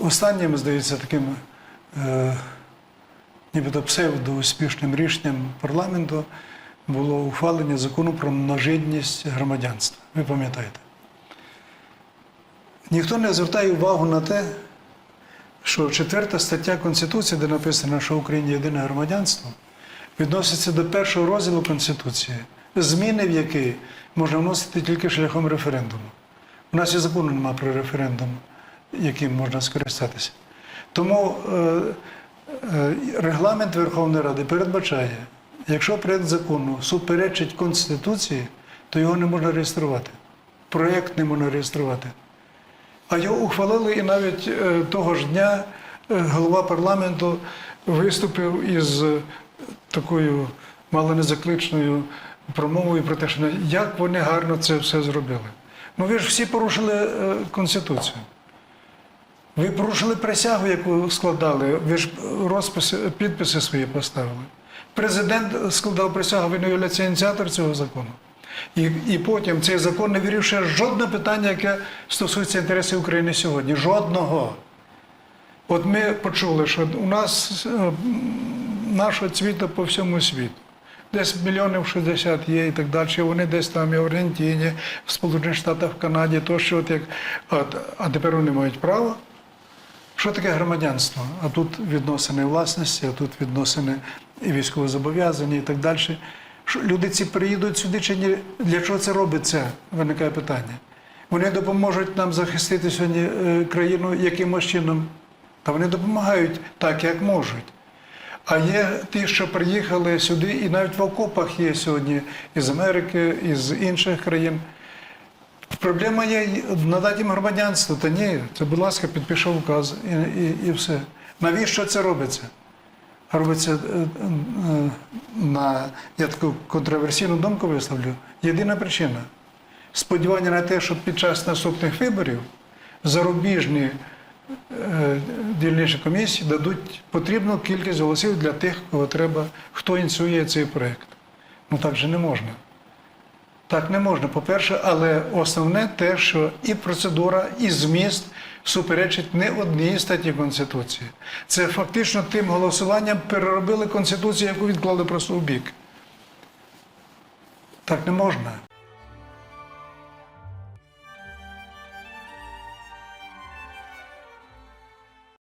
Останнім, здається, таким е, нібито псевдоуспішним рішенням парламенту було ухвалення закону про множинність громадянства. Ви пам'ятаєте? Ніхто не звертає увагу на те, що четверта стаття Конституції, де написано, що в Україні єдине громадянство, відноситься до першого розділу Конституції, зміни в який можна вносити тільки шляхом референдуму. У нас і закону немає про референдум, яким можна скористатися. Тому е, е, регламент Верховної Ради передбачає, якщо проєкт закону суперечить Конституції, то його не можна реєструвати. Проєкт не можна реєструвати. А його ухвалили і навіть е, того ж дня голова парламенту виступив із такою мало не промовою про те, що ну, як вони гарно це все зробили. Ну ви ж всі порушили Конституцію. Ви порушили присягу, яку складали, ви ж розписи, підписи свої поставили. Президент складав присягу, він є ініціатор цього закону. І, і потім цей закон не вирішує жодне питання, яке стосується інтересів України сьогодні. Жодного. От ми почули, що у нас е, м, нашого цвіту по всьому світу. Десь мільйонів 60 є і так далі. Вони десь там і в Аргентині, в Сполучених Штатах, в Канаді, то що от як. От, а тепер вони мають право. Що таке громадянство? А тут відносини власності, а тут відносини і військовозобов'язані і так далі. Що люди ці приїдуть сюди чи ні? Для чого це робиться? Виникає питання. Вони допоможуть нам захистити сьогодні е, країну якимось чином. Та вони допомагають так, як можуть. А є ті, що приїхали сюди, і навіть в окопах є сьогодні із Америки, із інших країн. Проблема є надати їм громадянство. Та ні, це, будь ласка, підпиши указ і, і, і все. Навіщо це робиться? Робиться е, е, на я таку контроверсійну думку висловлю. Єдина причина сподівання на те, що під час наступних виборів зарубіжні е, дільничі комісії дадуть потрібну кількість голосів для тих, кого треба, хто ініціює цей проєкт. Ну так же не можна. Так не можна, по-перше, але основне те, що і процедура, і зміст суперечить не одній статті Конституції. Це фактично тим голосуванням переробили Конституцію, яку відклали просто у бік. Так не можна.